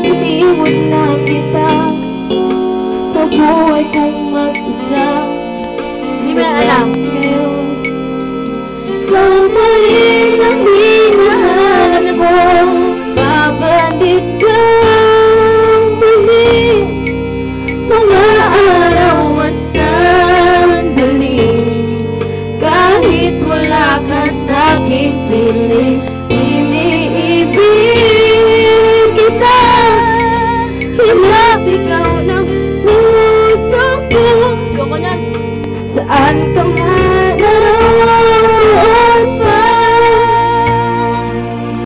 Iniwan lang kita sa buhay kong mag-isa. Hindi mo alam. Sandali ng hinahanap mo Babalik kang muli Mga araw at sandali Kahit wala ka sa'king piling Iniibig kita Hilap ikaw Saan ka man